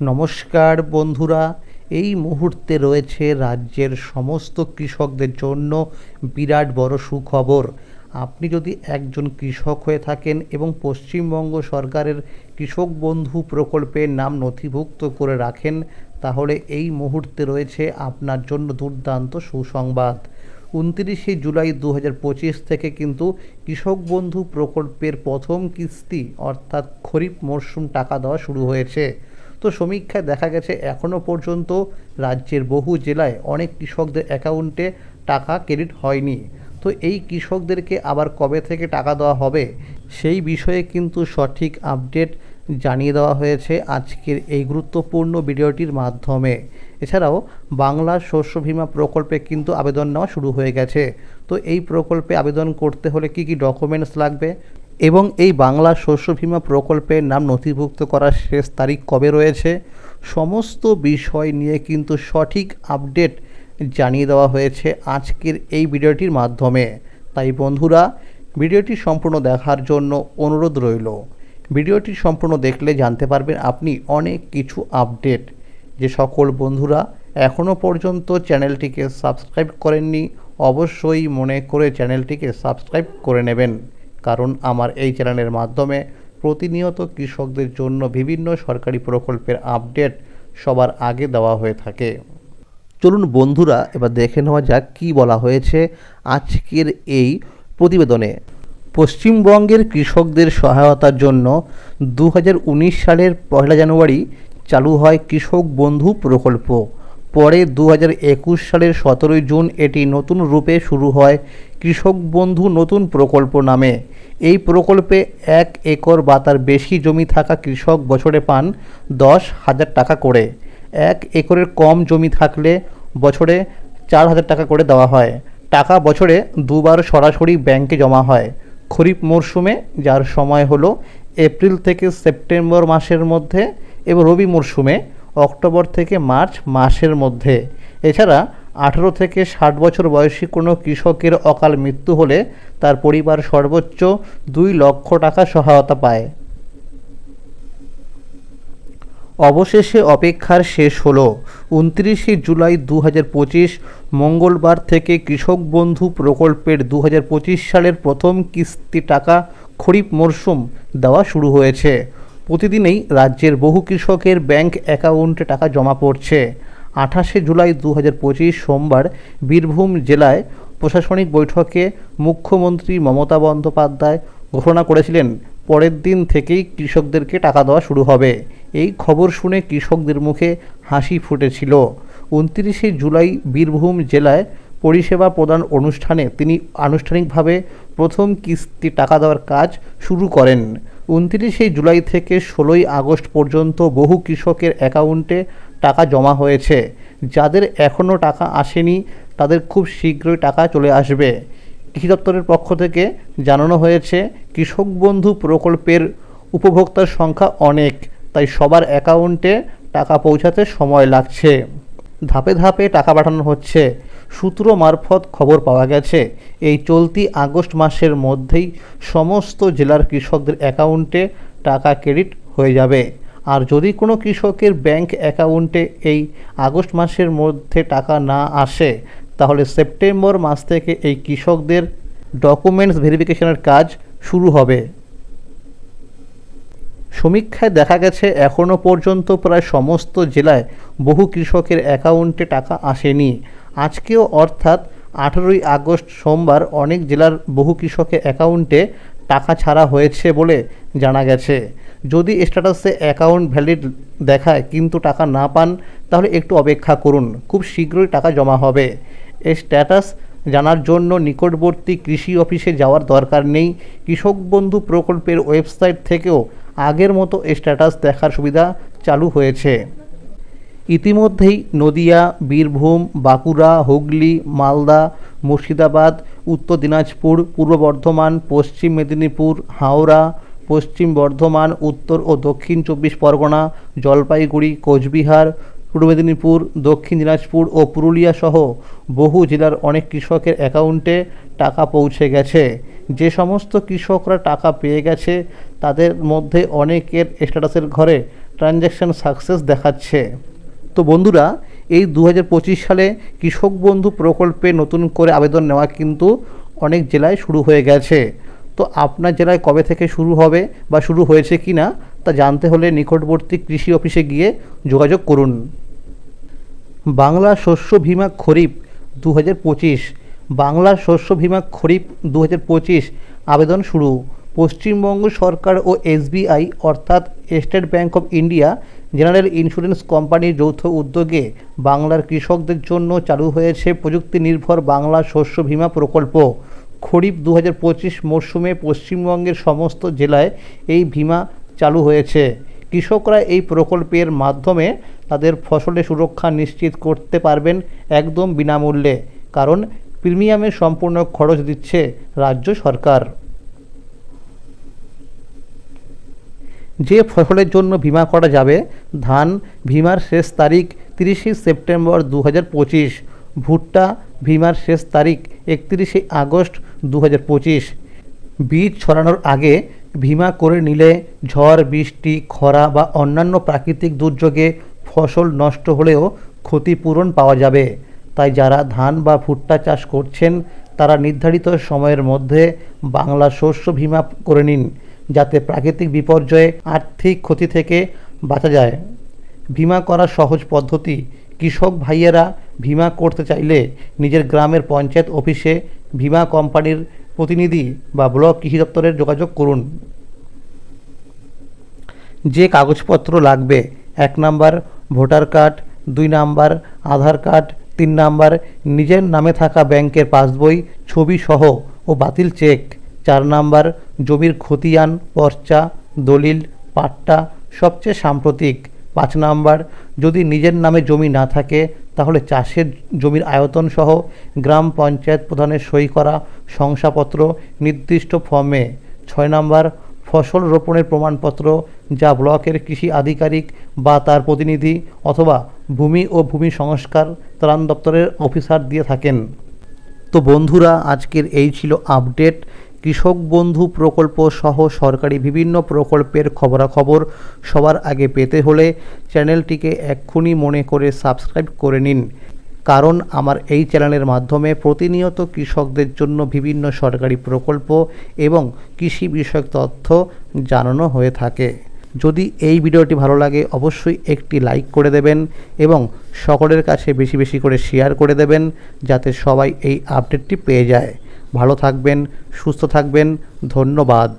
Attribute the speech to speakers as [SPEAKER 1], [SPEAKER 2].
[SPEAKER 1] নমস্কার বন্ধুরা, এই মুহূর্তে রয়েছে রাজ্যের সমস্ত কৃষকদের জন্য বিরাট বড় সুখবর। আপনি যদি একজন কৃষক হয়ে থাকেন এবং পশ্চিমবঙ্গ সরকারের কৃষক বন্ধু প্রকল্পের নাম নথিভুক্ত করে রাখেন, তাহলে এই মুহূর্তে রয়েছে আপনার জন্য দুর্দান্ত সুসংবাদ। উনত্রিশে জুলাই দু পঁচিশ থেকে কিন্তু কৃষক বন্ধু প্রকল্পের প্রথম কিস্তি, অর্থাৎ খরিফ মরশুম টাকা দেওয়া শুরু হয়েছে। তো সমীক্ষায় দেখা গেছে এখনও পর্যন্ত রাজ্যের বহু জেলায় অনেক কৃষকদের অ্যাকাউন্টে টাকা ক্রেডিট হয়নি। তো এই কৃষকদেরকে আবার কবে থেকে টাকা দেওয়া হবে, সেই বিষয়ে কিন্তু সঠিক আপডেট জানিয়ে দেওয়া হয়েছে আজকের এই গুরুত্বপূর্ণ ভিডিওটির মাধ্যমে। এছাড়াও বাংলা শস্য বীমা প্রকল্পে কিন্তু আবেদন নেওয়া শুরু হয়ে গেছে। তো এই প্রকল্পে আবেদন করতে হলে কি কি ডকুমেন্টস লাগবে এবং এই বাংলা শস্য বীমা প্রকল্পের নাম নথিভুক্ত করার শেষ তারিখ কবে রয়েছে? সমস্ত বিষয় নিয়ে কিন্তু সঠিক আপডেট জানিয়ে দেওয়া হয়েছে আজকের এই ভিডিওটির মাধ্যমে। তাই বন্ধুরা, ভিডিওটি সম্পূর্ণ দেখার জন্য অনুরোধ রইল। ভিডিওটি সম্পূর্ণ দেখলে জানতে পারবেন আপনি অনেক কিছু আপডেট। যে সকল বন্ধুরা এখনও পর্যন্ত চ্যানেলটিকে সাবস্ক্রাইব করেননি, অবশ্যই মনে করে চ্যানেলটিকে সাবস্ক্রাইব করে নেবেন। কারণ আমার এই চ্যানেলের মাধ্যমে প্রতিনিয়ত কৃষকদের জন্য বিভিন্ন সরকারি প্রকল্পের আপডেট সবার আগে দেওয়া হয়ে থাকে। চলুন বন্ধুরা, এবার দেখে নেওয়া যাক কী বলা হয়েছে আজকের এই প্রতিবেদনে। পশ্চিমবঙ্গের কৃষকদের সহায়তার জন্য দু হাজার উনিশ সালের পয়লা জানুয়ারি চালু হয় কৃষক বন্ধু প্রকল্প। পরে দু হাজার একুশ সালের সতেরোই জুন এটি নতুন রূপে শুরু হয় কৃষক বন্ধু নতুন প্রকল্প নামে। এই প্রকল্পে এক একর বা তার বেশি জমি থাকা কৃষক বছরে পান দশ হাজার টাকা করে। এক একরের কম জমি থাকলে বছরে চার হাজার টাকা করে দেওয়া হয়। টাকা বছরে দুবার সরাসরি ব্যাংকে জমা হয়। খরিফ মরশুমে, যার সময় হলো এপ্রিল থেকে সেপ্টেম্বর মাসের মধ্যে এবং রবি মরশুমে, অক্টোবর থেকে মার্চ মাসের মধ্যে। এছাড়া আঠেরো থেকে ষাট বছর বয়সী কোনো কৃষকের অকাল মৃত্যু হলে তার পরিবার সর্বোচ্চ দুই লক্ষ টাকা সহায়তা পায়। অবশেষে অপেক্ষার শেষ হলো। উনত্রিশে জুলাই দু হাজার পঁচিশ, মঙ্গলবার থেকে কৃষক বন্ধু প্রকল্পের দু হাজার পঁচিশ সালের প্রথম কিস্তি টাকা খরিফ মরশুম দেওয়া শুরু হয়েছে। প্রতিদিনেই রাজ্যের বহু কৃষকের ব্যাংক অ্যাকাউন্টে টাকা জমা পড়ছে। আঠাশে জুলাই দু হাজার পঁচিশ সোমবার বীরভূম জেলায় প্রশাসনিক বৈঠকে মুখ্যমন্ত্রী মমতা বন্দ্যোপাধ্যায় ঘোষণা করেছিলেন, পরের দিন থেকেই কৃষকদেরকে টাকা দেওয়া শুরু হবে। এই খবর শুনে কৃষকদের মুখে হাসি ফুটেছিল। উনত্রিশে জুলাই বীরভূম জেলায় পরিষেবা প্রদান অনুষ্ঠানে তিনি আনুষ্ঠানিকভাবে প্রথম কিস্তি টাকা দেওয়ার কাজ শুরু করেন। উনত্রিশে জুলাই থেকে ষোলোই আগস্ট পর্যন্ত বহু কৃষকের অ্যাকাউন্টে টাকা জমা হয়েছে। যাদের এখনও টাকা আসেনি, তাদের খুব শীঘ্রই টাকা চলে আসবে। কৃষি দপ্তরের পক্ষ থেকে জানানো হয়েছে, কৃষক বন্ধু প্রকল্পের উপভোক্তার সংখ্যা অনেক, তাই সবার অ্যাকাউন্টে টাকা পৌঁছাতে সময় লাগছে। ধাপে ধাপে টাকা পাঠানো হচ্ছে। সূত্র মারফত খবর পাওয়া গেছে, এই চলতি আগস্ট মাসের মধ্যেই সমস্ত জেলার কৃষকদের অ্যাকাউন্টে টাকা ক্রেডিট হয়ে যাবে। আর যদি কোনো কৃষকের ব্যাংক অ্যাকাউন্টে এই আগস্ট মাসের মধ্যে টাকা না আসে, তাহলে সেপ্টেম্বর মাস থেকে এই কৃষকদের ডকুমেন্টস ভেরিফিকেশনের কাজ শুরু হবে। সমীক্ষায় দেখা গেছে এখনও পর্যন্ত প্রায় সমস্ত জেলায় বহু কৃষকের অ্যাকাউন্টে টাকা আসেনি। আজকেও অর্থাৎ আঠেরোই আগস্ট সোমবার অনেক জেলার বহু কৃষকের অ্যাকাউন্টে টাকা ছাড়া হয়েছে বলে জানা গেছে। যদি স্ট্যাটাসে অ্যাকাউন্ট ভ্যালিড দেখায় কিন্তু টাকা না পান, তাহলে একটু অপেক্ষা করুন। খুব শীঘ্রই টাকা জমা হবে। এই স্ট্যাটাস জানার জন্য নিকটবর্তী কৃষি অফিসে যাওয়ার দরকার নেই। কৃষক বন্ধু প্রকল্পের ওয়েবসাইট থেকেও আগের মতো স্ট্যাটাস দেখার সুবিধা চালু হয়েছে। ইতিমধ্যেই নদিয়া, বীরভূম, বাঁকুড়া, হুগলি, মালদা, মুর্শিদাবাদ, উত্তর দিনাজপুর, পূর্ব বর্ধমান, পশ্চিম মেদিনীপুর, হাওড়া, পশ্চিম বর্ধমান, উত্তর ও দক্ষিণ চব্বিশ পরগনা, জলপাইগুড়ি, কোচবিহার পূর্ব মেদিনীপুর, দক্ষিণ দিনাজপুর ও পুরুলিয়া সহ বহু জেলার অনেক কৃষকের অ্যাকাউন্টে টাকা পৌঁছে গেছে। যে সমস্ত কৃষকরা টাকা পেয়ে গেছে, তাদের মধ্যে অনেকের স্ট্যাটাসের ঘরে ট্রানজ্যাকশান সাকসেস দেখাচ্ছে। তো বন্ধুরা, এই দু হাজার পঁচিশ সালে কৃষক বন্ধু প্রকল্পে নতুন করে আবেদন নেওয়া কিন্তু অনেক জেলায় শুরু হয়ে গেছে। তো আপনার জেলায় কবে থেকে শুরু হবে বা শুরু হয়েছে কি না তা জানতে হলে নিকটবর্তী কৃষি অফিসে গিয়ে যোগাযোগ করুন। বাংলা শস্য বীমা খরিফ দু হাজার পঁচিশ, বাংলা শস্য বীমা খরিফ দু হাজার পঁচিশ আবেদন শুরু। পশ্চিমবঙ্গ সরকার ও এসবিআই অর্থাৎ State Bank of India General Insurance কোম্পানির যৌথ উদ্যোগে বাংলার কৃষকদের জন্য চালু হয়েছে প্রযুক্তি নির্ভর বাংলা শস্য বীমা প্রকল্প। খরিফ দু হাজার পঁচিশ মরশুমে পশ্চিমবঙ্গের সমস্ত জেলায় এই বীমা চালু হয়েছে। কৃষকরা এই প্রকল্পের মাধ্যমে তাদের ফসলের সুরক্ষা নিশ্চিত করতে পারবেন একদম বিনামূল্যে, কারণ প্রিমিয়ামের সম্পূর্ণ খরচ দিচ্ছে রাজ্য সরকার। যে ফসলের জন্য বিমা করা যাবে, ধান বিমার শেষ তারিখ তিরিশে সেপ্টেম্বর দু হাজার পঁচিশ, ভুট্টা বিমার শেষ তারিখ একত্রিশে আগস্ট দু হাজার পঁচিশ। বীজ ছড়ানোর আগে বিমা করে নিলে ঝড়, বৃষ্টি, খরা বা অন্যান্য প্রাকৃতিক দুর্যোগে ফসল নষ্ট হলেও ক্ষতিপূরণ পাওয়া যাবে। তাই যারা ধান বা ভুট্টা চাষ করছেন, তারা নির্ধারিত সময়ের মধ্যে বাংলা শস্য বীমা করে নিন, যাতে প্রাকৃতিক বিপর্যয়ে আর্থিক ক্ষতি থেকে বাঁচা যায়। বিমা করার সহজ পদ্ধতি, কৃষক ভাইয়েরা বিমা করতে চাইলে নিজের গ্রামের পঞ্চায়েত অফিসে বিমা কোম্পানির প্রতিনিধি বা ব্লক কৃষি দপ্তরের যোগাযোগ করুন। যে কাগজপত্র লাগবে, এক নাম্বার ভোটার কার্ড, দুই নাম্বার, আধার কার্ড, তিন নাম্বার, নিজের নামে থাকা ব্যাংকের পাসবই, ছবি সহ ও বাতিল চেক, চার নাম্বার, জমির খতিয়ান, পর্চা, দলিল, পাট্টা, সবচেয়ে সাম্প্রতিক, পাঁচ নাম্বার, যদি নিজের নামে জমি না থাকে, তাহলে চাষের জমির আয়তন সহ গ্রাম পঞ্চায়েত প্রধানের সই করা শংসাপত্র নির্দিষ্ট ফর্মে, ছয় নাম্বার ফসল রোপণের প্রমাণপত্র, যা ব্লকের কৃষি আধিকারিক বা তার প্রতিনিধি অথবা ভূমি ও ভূমি সংস্কার ত্রাণ দপ্তরের অফিসার দিয়ে থাকেন। তো বন্ধুরা, আজকের এই ছিল আপডেট। কৃষক বন্ধু প্রকল্প সহ সরকারি বিভিন্ন প্রকল্পের খবরাখবর সবার আগে পেতে হলে চ্যানেলটিকে এক্ষুনি মনে করে সাবস্ক্রাইব করে নিন। কারণ আমার এই চ্যানেলের মাধ্যমে প্রতিনিয়ত কৃষকদের জন্য বিভিন্ন সরকারি প্রকল্প এবং কৃষি বিষয়ক তথ্য জানানো হয়ে থাকে। যদি এই ভিডিওটি ভালো লাগে, অবশ্যই একটি লাইক করে দেবেন এবং সকলের কাছে বেশি বেশি করে শেয়ার করে দেবেন যাতে সবাই এই আপডেটটি পেয়ে যায়। ভালো থাকবেন, সুস্থ থাকবেন। ধন্যবাদ।